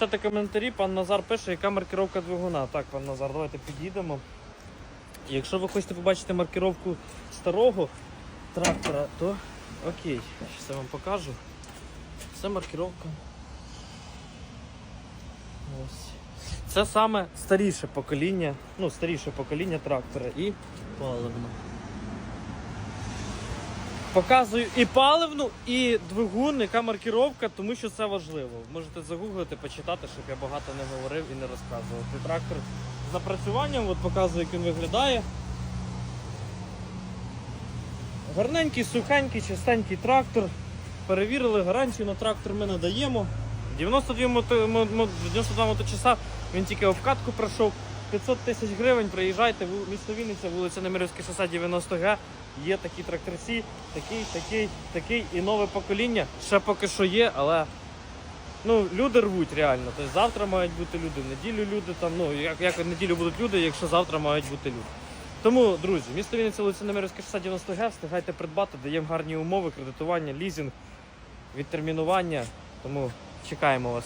Пишете коментарі, пан Назар пише, яка маркировка двигуна. Так, пан Назар, давайте підійдемо. Якщо ви хочете побачити маркировку старого трактора, то окей, зараз я вам покажу. Це маркировка. Ось. Це саме старіше покоління, ну, старіше покоління трактора і паливно. Показую і паливну, і двигун, яка маркировка, тому що це важливо. Можете загуглити, почитати, щоб я багато не говорив і не розказував. Цей трактор з напрацюванням, от показую, як він виглядає. Гарненький, сухенький, чистенький трактор. Перевірили, гарантію на трактор ми надаємо. 92 мото, мо- мо- 92 моточаса, він тільки обкатку пройшов. 500 тисяч гривень, приїжджайте, ву- місто Вінниця, вулиця Немирівська шосе 90Г. Є такі тракторці, такий, такий, такий і нове покоління. Ще поки що є, але ну, люди рвуть реально. Тобто завтра мають бути люди, в неділю люди там, ну як, як в неділю будуть люди, якщо завтра мають бути люди. Тому, друзі, місто Вінниця, вулиця Немирівська шосе 90Г, встигайте придбати, даємо гарні умови, кредитування, лізинг, відтермінування. Тому чекаємо вас.